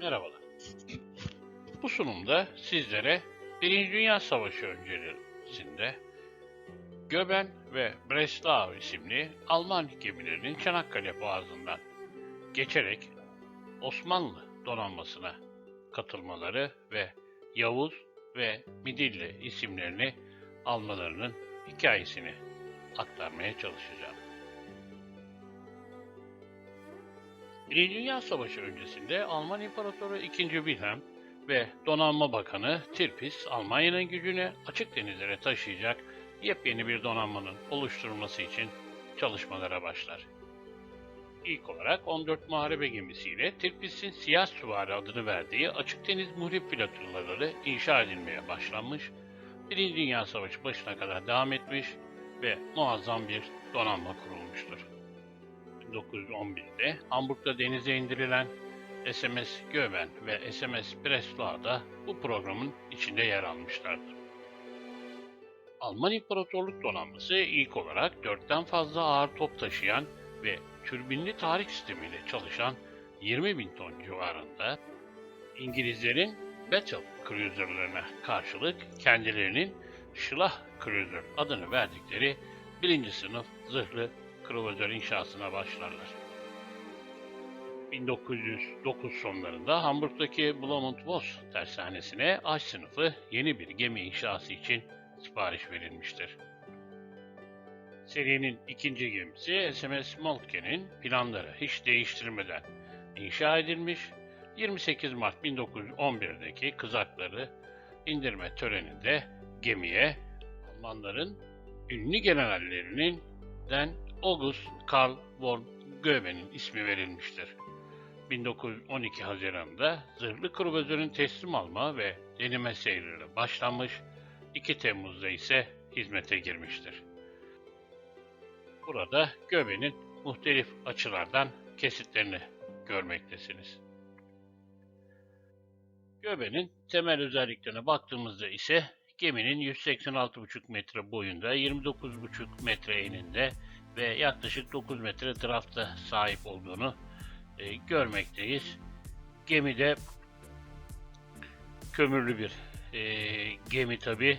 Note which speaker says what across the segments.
Speaker 1: Merhabalar. Bu sunumda sizlere Birinci Dünya Savaşı öncesinde Göben ve Breslau isimli Alman gemilerinin Çanakkale Boğazı'ndan geçerek Osmanlı donanmasına katılmaları ve Yavuz ve Midilli isimlerini almalarının hikayesini aktarmaya çalışacağım. Birinci Dünya Savaşı öncesinde Alman İmparatoru II. Wilhelm ve Donanma Bakanı Tirpitz, Almanya'nın gücünü açık denizlere taşıyacak yepyeni bir donanmanın oluşturulması için çalışmalara başlar. İlk olarak 14 muharebe gemisiyle Tirpitz'in Siyah Süvari adını verdiği açık deniz muhrip platoları inşa edilmeye başlanmış, Birinci Dünya Savaşı başına kadar devam etmiş ve muazzam bir donanma kurulmuştur. 1911'de Hamburg'da denize indirilen SMS Göben ve SMS Breslau da bu programın içinde yer almışlardır. Alman İmparatorluk Donanması ilk olarak dörtten fazla ağır top taşıyan ve türbinli tarih sistemiyle çalışan 20 bin ton civarında İngilizlerin Battle Cruiser'larına karşılık kendilerinin Şılah Cruiser adını verdikleri birinci sınıf zırhlı kruvazör inşasına başlarlar. 1909 sonlarında Hamburg'daki Blomont Voss tersanesine A sınıfı yeni bir gemi inşası için sipariş verilmiştir. Serinin ikinci gemisi SMS Moltke'nin planları hiç değiştirmeden inşa edilmiş, 28 Mart 1911'deki kızakları indirme töreninde gemiye Almanların ünlü generallerinin den August Karl von Goeben'in ismi verilmiştir. 1912 Haziran'da zırhlı kruvazörün teslim alma ve deneme seyriyle başlanmış, 2 Temmuz'da ise hizmete girmiştir. Burada Göbe'nin muhtelif açılardan kesitlerini görmektesiniz. Göbe'nin temel özelliklerine baktığımızda ise geminin 186,5 metre boyunda, 29,5 metre eninde ve yaklaşık 9 metre drafta sahip olduğunu e, görmekteyiz. Gemide kömürlü bir e, gemi tabi.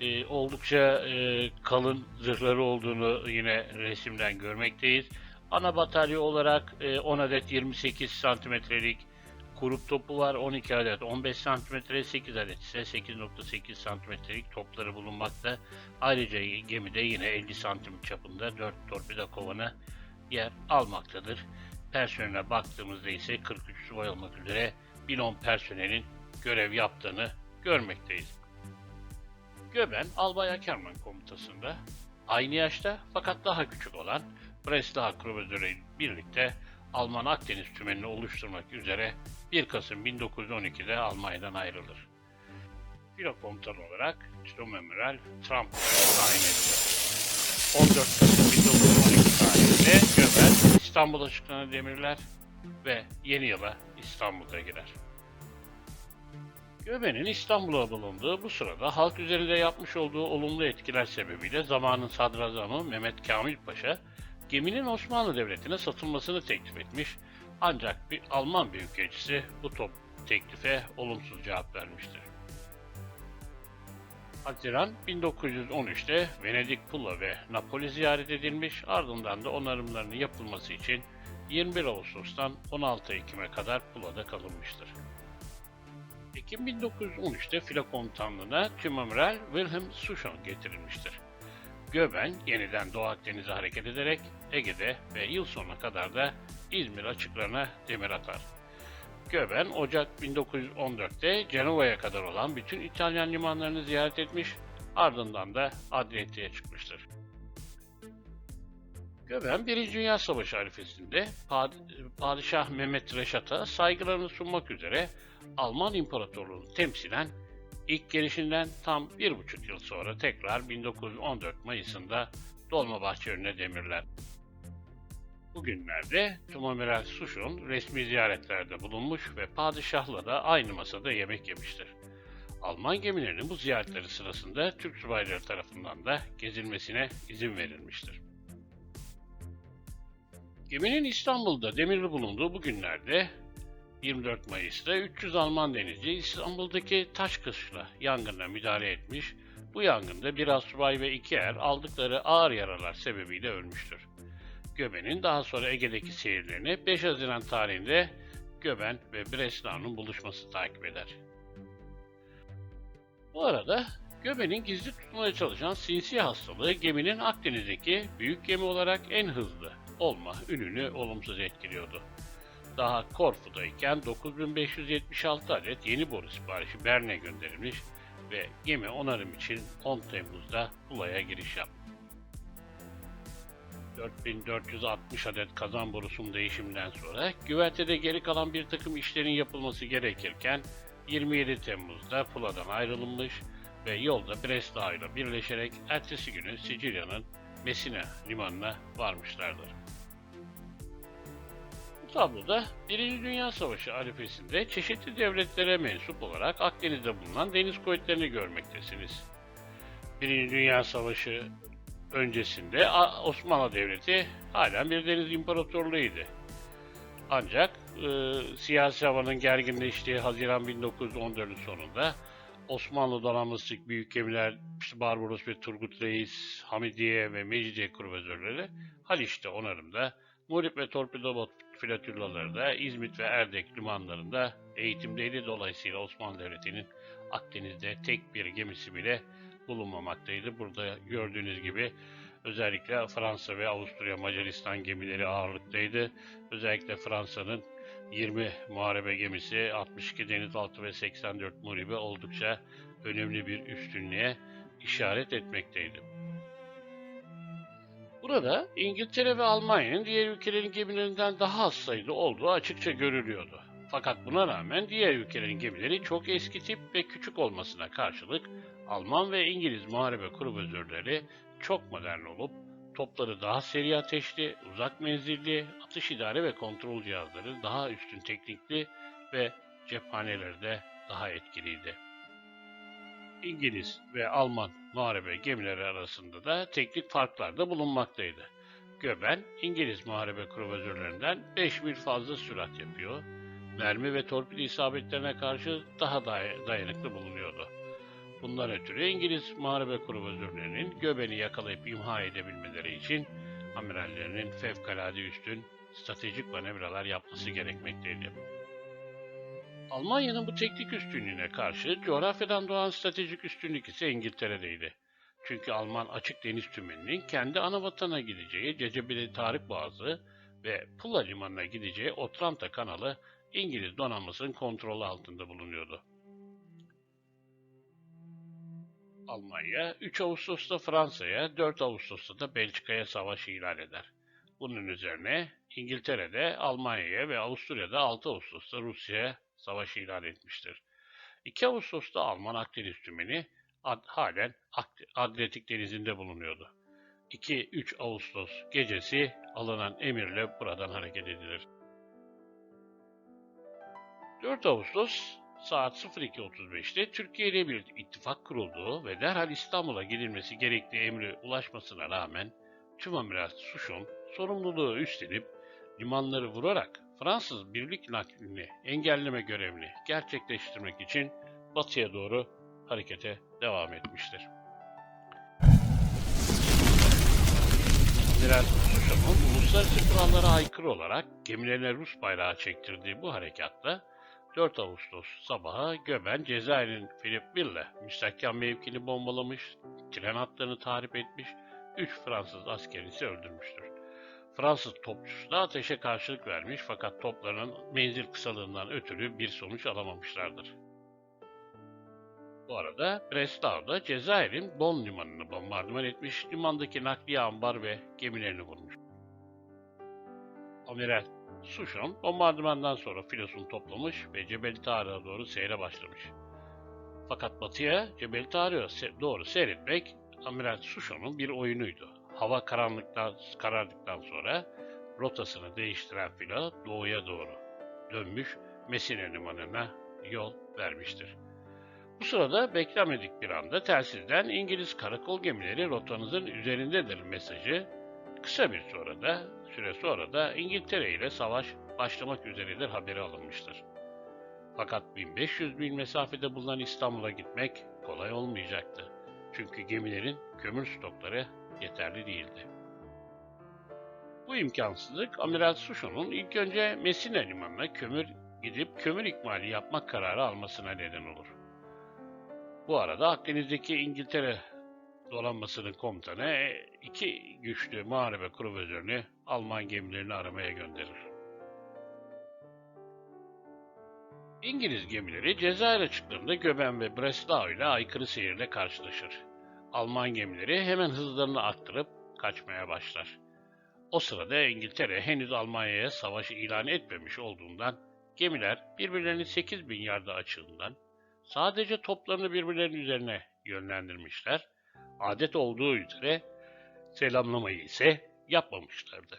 Speaker 1: E, oldukça e, kalın zırhları olduğunu yine resimden görmekteyiz. Ana batarya olarak e, 10 adet 28 santimetrelik kurup topu var. 12 adet 15 santimetre, 8 adet ise 8.8 santimetrelik topları bulunmakta. Ayrıca gemide yine 50 santim çapında 4 torpido kovanı yer almaktadır. Personeline baktığımızda ise 43 subay olmak üzere 1010 personelin görev yaptığını görmekteyiz. Göben Albay Ackerman komutasında aynı yaşta fakat daha küçük olan Breslau Kruvazörü birlikte Alman Akdeniz tümenini oluşturmak üzere 1 Kasım 1912'de Almanya'dan ayrılır. Filo komutanı olarak Sturmamiral Trump tayin edilir. 14 Kasım 1912 tarihinde Göbel İstanbul ışıklarını demirler ve yeni yıla İstanbul'da girer. Göbe'nin İstanbul'a bulunduğu bu sırada halk üzerinde yapmış olduğu olumlu etkiler sebebiyle zamanın sadrazamı Mehmet Kamil Paşa geminin Osmanlı Devleti'ne satılmasını teklif etmiş ancak bir Alman büyükelçisi bu top teklife olumsuz cevap vermiştir. Haziran 1913'te Venedik, Pula ve Napoli ziyaret edilmiş ardından da onarımlarının yapılması için 21 Ağustos'tan 16 Ekim'e kadar Pula'da kalınmıştır. Ekim 1913'te filo komutanlığına Tümamiral Wilhelm Suchon getirilmiştir. Göben yeniden Doğu Akdeniz'e hareket ederek Ege'de ve yıl sonuna kadar da İzmir açıklarına demir atar. Göben Ocak 1914'te Cenova'ya kadar olan bütün İtalyan limanlarını ziyaret etmiş, ardından da Adriyatik'e çıkmıştır. Göben 1. Dünya Savaşı arifesinde Pad- Padişah Mehmet Reşat'a saygılarını sunmak üzere Alman İmparatorluğu'nu temsilen ilk gelişinden tam bir buçuk yıl sonra tekrar 1914 Mayıs'ında Dolmabahçe önüne demirler. Bugünlerde Tümamiral Sushun resmi ziyaretlerde bulunmuş ve padişahla da aynı masada yemek yemiştir. Alman gemilerinin bu ziyaretleri sırasında Türk subayları tarafından da gezilmesine izin verilmiştir. Geminin İstanbul'da demirli bulunduğu bu günlerde 24 Mayıs'ta 300 Alman denizci İstanbul'daki Taşkışla yangına müdahale etmiş. Bu yangında bir asubay ve iki er aldıkları ağır yaralar sebebiyle ölmüştür. Göben'in daha sonra Ege'deki seyirlerini 5 Haziran tarihinde Göben ve Breslav'ın buluşması takip eder. Bu arada Göben'in gizli tutmaya çalışan sinsi hastalığı geminin Akdeniz'deki büyük gemi olarak en hızlı olma ününü olumsuz etkiliyordu. Daha Korfu'dayken 9576 adet yeni boru siparişi Berne gönderilmiş ve gemi onarım için 10 Temmuz'da Bula'ya giriş yaptı. 4460 adet kazan borusunun değişiminden sonra güvertede geri kalan bir takım işlerin yapılması gerekirken 27 Temmuz'da Pula'dan ayrılmış ve yolda Breslau ile birleşerek ertesi günü Sicilya'nın Messina limanına varmışlardır. Bu tabloda Birinci Dünya Savaşı arifesinde çeşitli devletlere mensup olarak Akdeniz'de bulunan deniz kuvvetlerini görmektesiniz. Birinci Dünya Savaşı öncesinde Osmanlı Devleti halen bir deniz imparatorluğuydu. Ancak e, siyasi havanın gerginleştiği Haziran 1914'ün sonunda Osmanlı donanmasındaki büyük gemiler Barbaros ve Turgut Reis, Hamidiye ve Mecidiye kruvazörleri Haliç'te onarımda, Murip ve Torpidobot flotüllaları da İzmit ve Erdek limanlarında eğitimdeydi. Dolayısıyla Osmanlı Devleti'nin Akdeniz'de tek bir gemisi bile bulunmamaktaydı. Burada gördüğünüz gibi özellikle Fransa ve Avusturya Macaristan gemileri ağırlıktaydı. Özellikle Fransa'nın 20 muharebe gemisi, 62 denizaltı ve 84 muribe oldukça önemli bir üstünlüğe işaret etmekteydi. Burada İngiltere ve Almanya'nın diğer ülkelerin gemilerinden daha az sayıda olduğu açıkça görülüyordu. Fakat buna rağmen diğer ülkelerin gemileri çok eski tip ve küçük olmasına karşılık Alman ve İngiliz muharebe kruvazörleri çok modern olup topları daha seri ateşli, uzak menzilli, atış idare ve kontrol cihazları daha üstün teknikli ve cephaneleri de daha etkiliydi. İngiliz ve Alman muharebe gemileri arasında da teknik farklar da bulunmaktaydı. Göben, İngiliz muharebe kruvazörlerinden 5 mil fazla sürat yapıyor, mermi ve torpil isabetlerine karşı daha day- dayanıklı bulunuyordu. Bundan ötürü İngiliz muharebe kruvazörlerinin Göben'i yakalayıp imha edebilmeleri için amirallerinin fevkalade üstün stratejik manevralar yapması gerekmekteydi. Almanya'nın bu teknik üstünlüğüne karşı coğrafyadan doğan stratejik üstünlük ise İngiltere'deydi. Çünkü Alman açık deniz tümeninin kendi ana vatana gideceği Cecebeli Tarık Boğazı ve Pula Limanı'na gideceği Otranta kanalı İngiliz donanmasının kontrolü altında bulunuyordu. Almanya 3 Ağustos'ta Fransa'ya, 4 Ağustos'ta da Belçika'ya savaş ilan eder. Bunun üzerine İngiltere'de Almanya'ya ve Avusturya'da 6 Ağustos'ta Rusya'ya savaş ilan etmiştir. 2 Ağustos'ta Alman Akdeniz tümeni ad- halen Adriyatik Denizi'nde bulunuyordu. 2-3 Ağustos gecesi alınan emirle buradan hareket edilir. 4 Ağustos saat 02.35'te Türkiye ile bir ittifak kurulduğu ve derhal İstanbul'a gidilmesi gerektiği emri ulaşmasına rağmen tüm amiral Sushon sorumluluğu üstlenip limanları vurarak Fransız birlik naklini engelleme görevini gerçekleştirmek için batıya doğru harekete devam etmiştir. Amiral Sushon'un uluslararası kurallara aykırı olarak gemilerine Rus bayrağı çektirdiği bu harekatta 4 Ağustos sabahı Göben Cezayir'in Philippeville müstehkem mevkini bombalamış, tren hatlarını tahrip etmiş, 3 Fransız askeri ise öldürmüştür. Fransız topçusu da ateşe karşılık vermiş fakat toplarının menzil kısalığından ötürü bir sonuç alamamışlardır. Bu arada Breslau'da Cezayir'in Bon limanını bombardıman etmiş, limandaki nakliye ambar ve gemilerini vurmuş. Amiral Sushon bombardımandan sonra filosunu toplamış ve Cebel Tarık'a doğru seyre başlamış. Fakat batıya Cebel Tarık'a doğru seyretmek Amiral Sushon'un bir oyunuydu. Hava karanlıktan karardıktan sonra rotasını değiştiren filo doğuya doğru dönmüş Mesine limanına yol vermiştir. Bu sırada beklenmedik bir anda telsizden İngiliz karakol gemileri rotanızın üzerindedir mesajı kısa bir sonra da süre sonra da İngiltere ile savaş başlamak üzeredir haberi alınmıştır. Fakat 1500 mil mesafede bulunan İstanbul'a gitmek kolay olmayacaktı. Çünkü gemilerin kömür stokları yeterli değildi. Bu imkansızlık Amiral Susho'nun ilk önce Messina limanına kömür gidip kömür ikmali yapmak kararı almasına neden olur. Bu arada Akdeniz'deki İngiltere donanmasının komutanı iki güçlü muharebe kruvazörünü Alman gemilerini aramaya gönderir. İngiliz gemileri Cezayir açıklarında Göben ve Breslau ile aykırı seyirde karşılaşır. Alman gemileri hemen hızlarını arttırıp kaçmaya başlar. O sırada İngiltere henüz Almanya'ya savaşı ilan etmemiş olduğundan gemiler birbirlerinin 8000 yarda açığından sadece toplarını birbirlerinin üzerine yönlendirmişler. Adet olduğu üzere selamlamayı ise yapmamışlardı.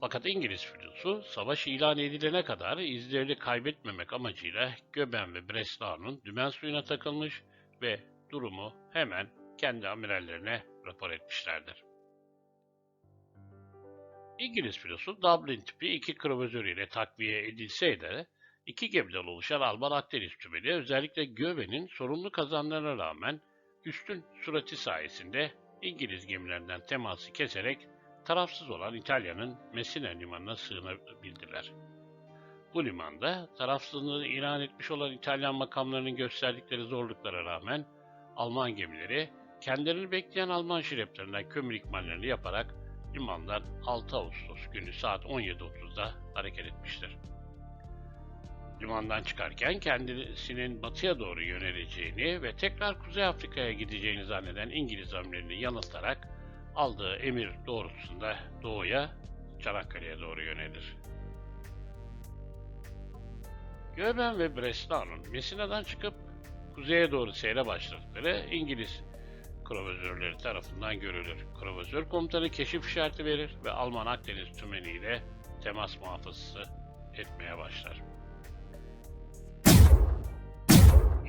Speaker 1: Fakat İngiliz filosu savaş ilan edilene kadar izlerini kaybetmemek amacıyla Göben ve Breslau'nun dümen suyuna takılmış ve durumu hemen kendi amirallerine rapor etmişlerdir. İngiliz filosu Dublin tipi iki kruvazör ile takviye edilse de iki gemiden oluşan Alman Akdeniz tümeni özellikle Göben'in sorumlu kazanlarına rağmen üstün surati sayesinde İngiliz gemilerinden teması keserek tarafsız olan İtalya'nın Messina limanına sığınabildiler. Bu limanda tarafsızlığını ilan etmiş olan İtalyan makamlarının gösterdikleri zorluklara rağmen Alman gemileri kendilerini bekleyen Alman şireplerinden kömür ikmallerini yaparak limandan 6 Ağustos günü saat 17.30'da hareket etmiştir. Limandan çıkarken kendisinin batıya doğru yöneleceğini ve tekrar Kuzey Afrika'ya gideceğini zanneden İngiliz amirlerini yanıltarak aldığı emir doğrultusunda doğuya Çanakkale'ye doğru yönelir. Göben ve Breslau'nun Messina'dan çıkıp kuzeye doğru seyre başladıkları İngiliz kruvazörleri tarafından görülür. Kruvazör komutanı keşif işareti verir ve Alman Akdeniz tümeniyle temas muhafızası etmeye başlar.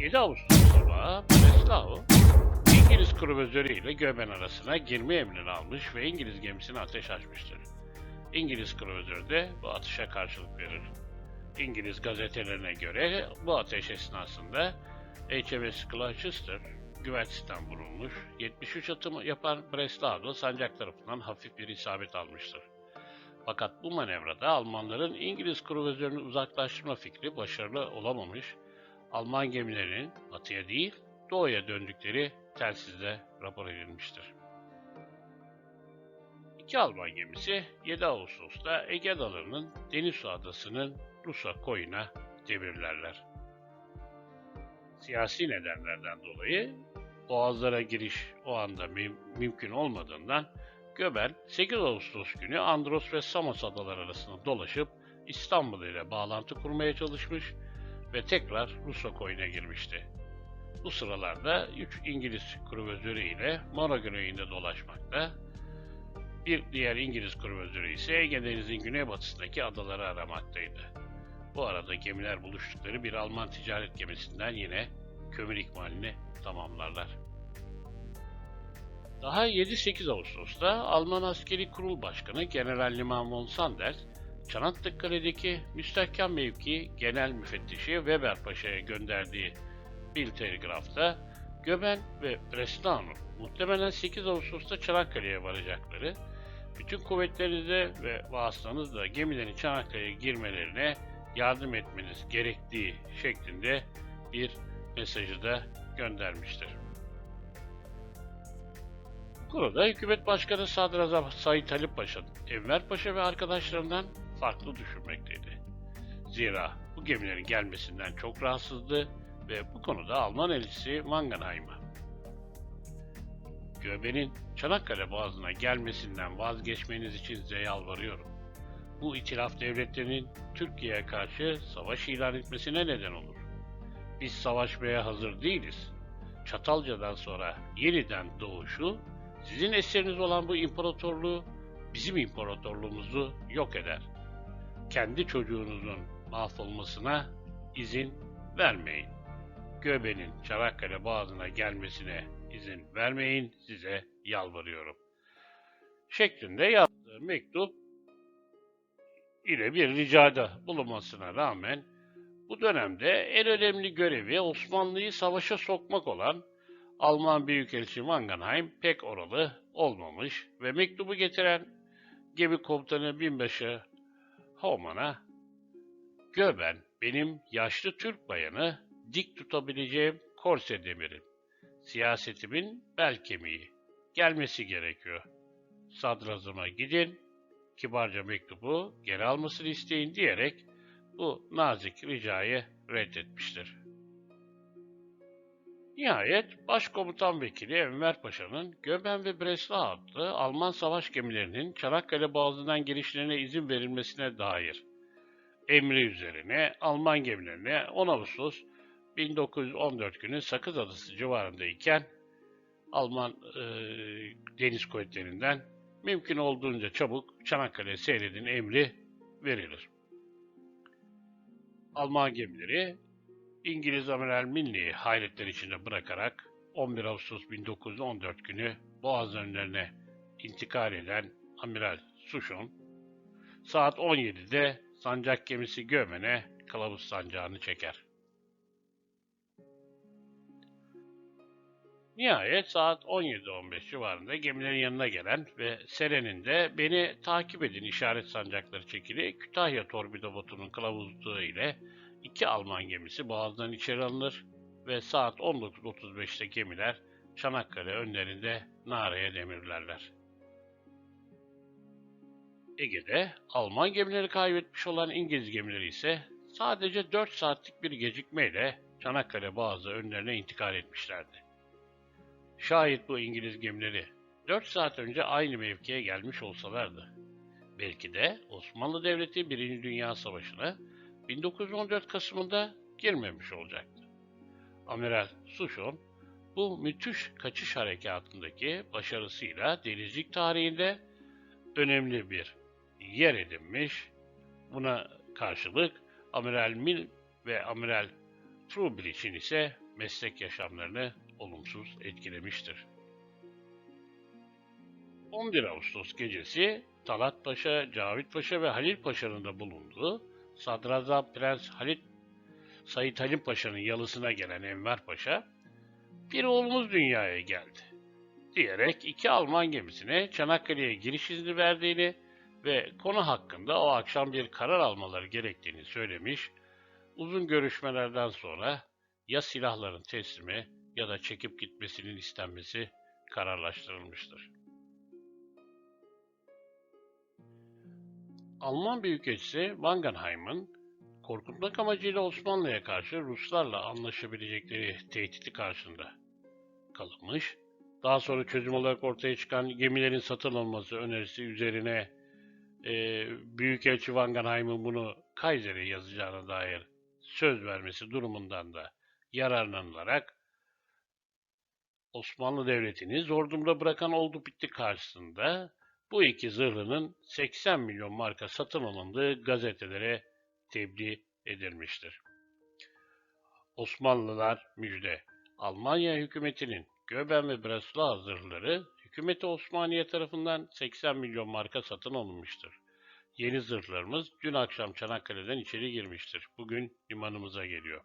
Speaker 1: 7 Ağustos sabahı Breslau, İngiliz kruvazörü ile Göben arasına girme emrini almış ve İngiliz gemisine ateş açmıştır. İngiliz kruvazörü de bu atışa karşılık verir. İngiliz gazetelerine göre bu ateş esnasında HMS Gloucester güvercisten vurulmuş, 73 atımı yapan Breslau sancak tarafından hafif bir isabet almıştır. Fakat bu manevrada Almanların İngiliz kruvazörünü uzaklaştırma fikri başarılı olamamış, Alman gemilerinin batıya değil doğuya döndükleri telsizde rapor edilmiştir. İki Alman gemisi 7 Ağustos'ta Ege Adaları'nın Denisu Adası'nın Rusa koyuna demirlerler. Siyasi nedenlerden dolayı boğazlara giriş o anda müm- mümkün olmadığından Göben 8 Ağustos günü Andros ve Samos adaları arasında dolaşıp İstanbul ile bağlantı kurmaya çalışmış ve tekrar Rusa koyuna girmişti. Bu sıralarda 3 İngiliz kruvazörü ile Mora güneyinde dolaşmakta, bir diğer İngiliz kruvazörü ise Ege Denizi'nin güneybatısındaki adaları aramaktaydı. Bu arada gemiler buluştukları bir Alman ticaret gemisinden yine kömür ikmalini tamamlarlar. Daha 7-8 Ağustos'ta Alman Askeri Kurul Başkanı General Liman von Sanders, Çanakkale'deki müstehkem mevki Genel Müfettişi Weber Paşa'ya gönderdiği bir telgrafta Göben ve Breslau'nun muhtemelen 8 Ağustos'ta Çanakkale'ye varacakları, bütün kuvvetlerinizle ve vasıtanızla gemilerin Çanakkale'ye girmelerine yardım etmeniz gerektiği şeklinde bir mesajı da göndermiştir. Konuda Hükümet Başkanı Sadrazam Said Talip Paşa, Enver Paşa ve arkadaşlarından farklı düşünmekteydi. Zira bu gemilerin gelmesinden çok rahatsızdı ve bu konuda Alman elçisi Mangenheim'a Göbe'nin Çanakkale Boğazı'na gelmesinden vazgeçmeniz için size yalvarıyorum. Bu itilaf devletlerinin Türkiye'ye karşı savaş ilan etmesine neden olur. Biz savaşmaya hazır değiliz. Çatalca'dan sonra yeniden doğuşu, sizin eseriniz olan bu imparatorluğu, bizim imparatorluğumuzu yok eder. Kendi çocuğunuzun mahvolmasına izin vermeyin. Göbe'nin Çanakkale Boğazı'na gelmesine izin vermeyin, size yalvarıyorum. Şeklinde yazdığı mektup ile bir ricada bulunmasına rağmen bu dönemde en önemli görevi Osmanlı'yı savaşa sokmak olan Alman Büyükelçi Wangenheim pek oralı olmamış ve mektubu getiren gemi komutanı binbaşı Hauman'a Göben benim yaşlı Türk bayanı dik tutabileceğim korse demirim. Siyasetimin bel kemiği. Gelmesi gerekiyor. Sadrazama gidin, kibarca mektubu geri almasını isteyin diyerek bu nazik ricayı reddetmiştir. Nihayet Başkomutan Vekili Enver Paşa'nın Göben ve Breslau adlı Alman savaş gemilerinin Çanakkale Boğazı'ndan girişlerine izin verilmesine dair emri üzerine Alman gemilerine 10 Ağustos 1914 günü Sakız Adası civarındayken Alman e, deniz kuvvetlerinden mümkün olduğunca çabuk Çanakkale seyredin emri verilir. Alman gemileri İngiliz Amiral Milne'yi hayretler içinde bırakarak 11 Ağustos 1914 günü Boğaz önlerine intikal eden Amiral Sushon saat 17'de sancak gemisi Gömen'e kılavuz sancağını çeker. Nihayet saat 17.15 civarında gemilerin yanına gelen ve Seren'in de beni takip edin işaret sancakları çekili Kütahya torpido botunun kılavuzluğu ile iki Alman gemisi boğazdan içeri alınır ve saat 19.35'te gemiler Çanakkale önlerinde Nare'ye demirlerler. Ege'de Alman gemileri kaybetmiş olan İngiliz gemileri ise sadece 4 saatlik bir gecikmeyle Çanakkale Boğazı önlerine intikal etmişlerdi. Şayet bu İngiliz gemileri 4 saat önce aynı mevkiye gelmiş olsalardı, belki de Osmanlı Devleti 1. Dünya Savaşı'na 1914 Kasım'ında girmemiş olacaktı. Amiral Sushon bu müthiş kaçış harekatındaki başarısıyla denizcilik tarihinde önemli bir yer edinmiş. Buna karşılık Amiral Mil ve Amiral Trublich'in ise meslek yaşamlarını olumsuz etkilemiştir. 11 Ağustos gecesi Talat Paşa, Cavit Paşa ve Halil Paşa'nın da bulunduğu Sadrazam Prens Halit Sayit Halim Paşa'nın yalısına gelen Enver Paşa, bir oğlumuz dünyaya geldi diyerek iki Alman gemisine Çanakkale'ye giriş izni verdiğini ve konu hakkında o akşam bir karar almaları gerektiğini söylemiş, uzun görüşmelerden sonra ya silahların teslimi ya da çekip gitmesinin istenmesi kararlaştırılmıştır. Alman Büyükelçisi Wangenheim'ın korkutmak amacıyla Osmanlı'ya karşı Ruslarla anlaşabilecekleri tehdidi karşında kalınmış, daha sonra çözüm olarak ortaya çıkan gemilerin satın alınması önerisi üzerine e, Büyükelçi Wangenheim'ın bunu Kaiser'e yazacağına dair söz vermesi durumundan da yararlanılarak Osmanlı Devleti'ni zor durumda bırakan oldu bitti karşısında bu iki zırhlının 80 milyon marka satın alındığı gazetelere tebliğ edilmiştir. Osmanlılar müjde. Almanya hükümetinin Göben ve Breslau zırhları hükümeti Osmaniye tarafından 80 milyon marka satın alınmıştır. Yeni zırhlarımız dün akşam Çanakkale'den içeri girmiştir. Bugün limanımıza geliyor.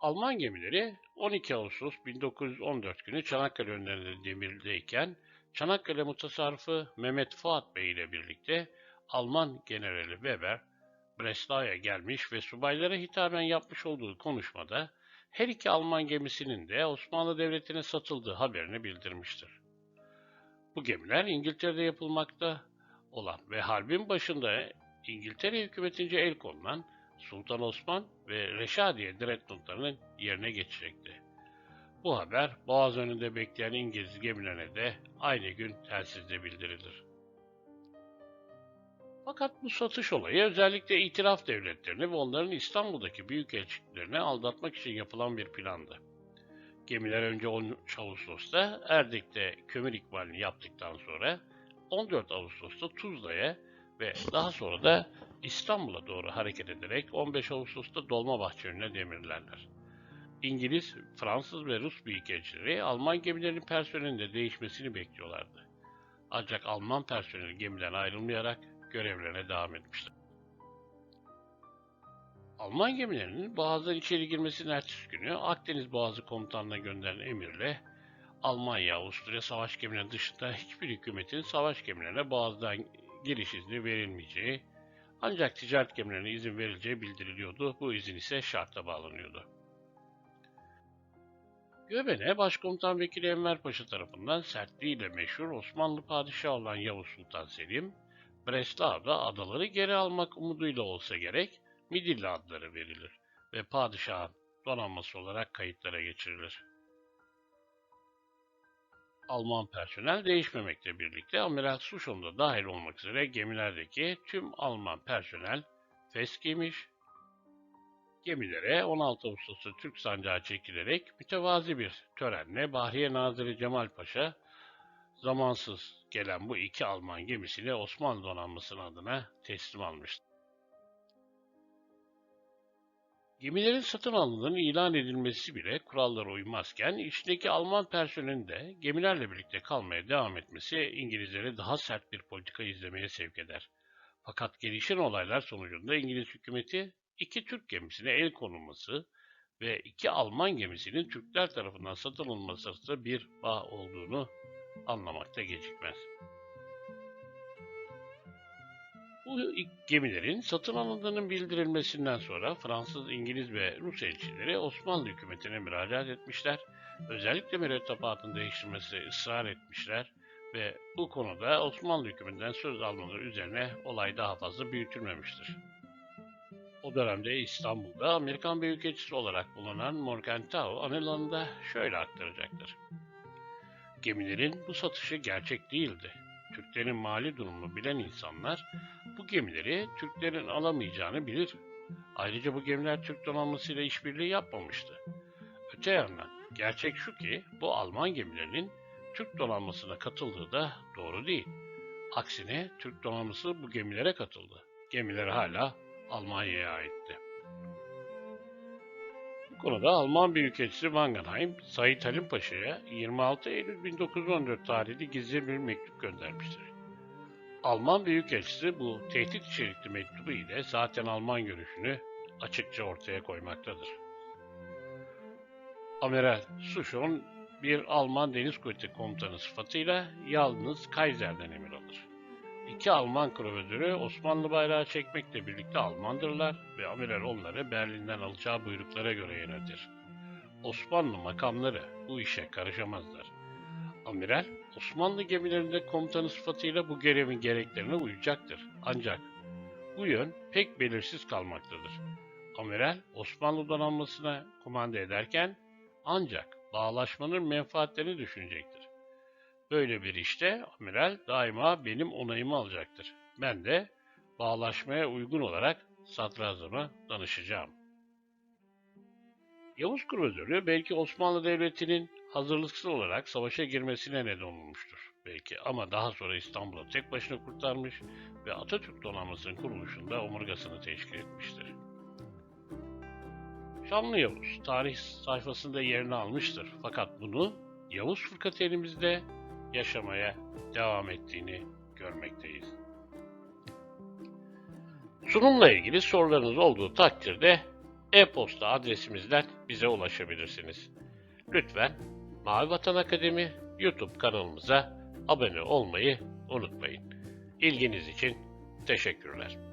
Speaker 1: Alman gemileri 12 Ağustos 1914 günü Çanakkale önlerinde demirdeyken Çanakkale mutasarrıfı Mehmet Fuat Bey ile birlikte Alman generali Weber Breslau'ya gelmiş ve subaylara hitaben yapmış olduğu konuşmada her iki Alman gemisinin de Osmanlı Devleti'ne satıldığı haberini bildirmiştir. Bu gemiler İngiltere'de yapılmakta olan ve harbin başında İngiltere hükümetince el konulan Sultan Osman ve Reşadiye Dreadnought'larının yerine geçecekti. Bu haber Boğaz önünde bekleyen İngiliz gemilerine de aynı gün telsizle bildirilir. Fakat bu satış olayı özellikle itiraf devletlerini ve onların İstanbul'daki büyükelçiliklerini aldatmak için yapılan bir plandı. Gemiler önce 13 Ağustos'ta Erdek'te kömür ikmalini yaptıktan sonra 14 Ağustos'ta Tuzla'ya ve daha sonra da İstanbul'a doğru hareket ederek 15 Ağustos'ta Dolmabahçe önüne demirlerler. İngiliz, Fransız ve Rus büyükelçileri Alman gemilerinin personelinde değişmesini bekliyorlardı. Ancak Alman personeli gemiden ayrılmayarak görevlerine devam etmişler. Alman gemilerinin boğazdan içeri girmesinin ertesi günü Akdeniz Boğazı Komutanlığı'na gönderilen emirle Almanya, Avusturya savaş gemileri dışında hiçbir hükümetin savaş gemilerine boğazdan giriş izni verilmeyeceği, ancak ticaret gemilerine izin verileceği bildiriliyordu. Bu izin ise şarta bağlanıyordu. Göbene Başkomutan Vekili Enver Paşa tarafından sertliğiyle meşhur Osmanlı Padişahı olan Yavuz Sultan Selim, Breslav'da adaları geri almak umuduyla olsa gerek Midilli adları verilir ve padişahın donanması olarak kayıtlara geçirilir. Alman personel değişmemekle birlikte Amiral Sushon da dahil olmak üzere gemilerdeki tüm Alman personel fes giymiş, gemilere 16 Ağustos'ta Türk sancağı çekilerek mütevazi bir törenle Bahriye Nazırı Cemal Paşa zamansız gelen bu iki Alman gemisini Osmanlı donanmasının adına teslim almıştı. Gemilerin satın alındığının ilan edilmesi bile kurallara uymazken içindeki Alman personelin de gemilerle birlikte kalmaya devam etmesi İngilizleri daha sert bir politika izlemeye sevk eder. Fakat gelişen olaylar sonucunda İngiliz hükümeti iki Türk gemisine el konulması ve iki Alman gemisinin Türkler tarafından satın alınması arasında bir bağ olduğunu anlamakta gecikmez. Bu gemilerin satın alındığının bildirilmesinden sonra Fransız, İngiliz ve Rus elçileri Osmanlı hükümetine müracaat etmişler. Özellikle mürettebatını değiştirmesi ısrar etmişler ve bu konuda Osmanlı hükümetinden söz almaları üzerine olay daha fazla büyütülmemiştir. O dönemde İstanbul'da Amerikan Büyükelçisi olarak bulunan Morgenthau anılarında şöyle aktaracaktır. Gemilerin bu satışı gerçek değildi. Türklerin mali durumunu bilen insanlar bu gemileri Türklerin alamayacağını bilir. Ayrıca bu gemiler Türk donanmasıyla işbirliği yapmamıştı. Öte yandan gerçek şu ki bu Alman gemilerinin Türk donanmasına katıldığı da doğru değil. Aksine Türk donanması bu gemilere katıldı. Gemiler hala Almanya'ya aitti. Bu konuda Alman Büyükelçisi Wangenheim, Said Halim Paşa'ya 26 Eylül 1914 tarihli gizli bir mektup göndermiştir. Alman Büyükelçisi bu tehdit içerikli mektubu ile zaten Alman görüşünü açıkça ortaya koymaktadır. Amiral Sushon bir Alman Deniz Kuvveti Komutanı sıfatıyla yalnız Kaiser'den emir alır. İki Alman kruvazörü Osmanlı bayrağı çekmekle birlikte Almandırlar ve amiral onları Berlin'den alacağı buyruklara göre yönetir. Osmanlı makamları bu işe karışamazlar. Amiral, Osmanlı gemilerinde komutanı sıfatıyla bu görevin gereklerine uyacaktır. Ancak bu yön pek belirsiz kalmaktadır. Amiral, Osmanlı donanmasına kumanda ederken ancak bağlaşmanın menfaatlerini düşünecektir. Böyle bir işte amiral daima benim onayımı alacaktır. Ben de bağlaşmaya uygun olarak sadrazama danışacağım. Yavuz Kruvazörü belki Osmanlı Devleti'nin hazırlıksız olarak savaşa girmesine neden olmuştur belki ama daha sonra İstanbul'u tek başına kurtarmış ve Atatürk donanmasının kuruluşunda omurgasını teşkil etmiştir. Şanlı Yavuz tarih sayfasında yerini almıştır fakat bunu Yavuz fırkateynimizde yaşamaya devam ettiğini görmekteyiz. Sunumla ilgili sorularınız olduğu takdirde e-posta adresimizden bize ulaşabilirsiniz. Lütfen Mavi Vatan Akademi YouTube kanalımıza abone olmayı unutmayın. İlginiz için teşekkürler.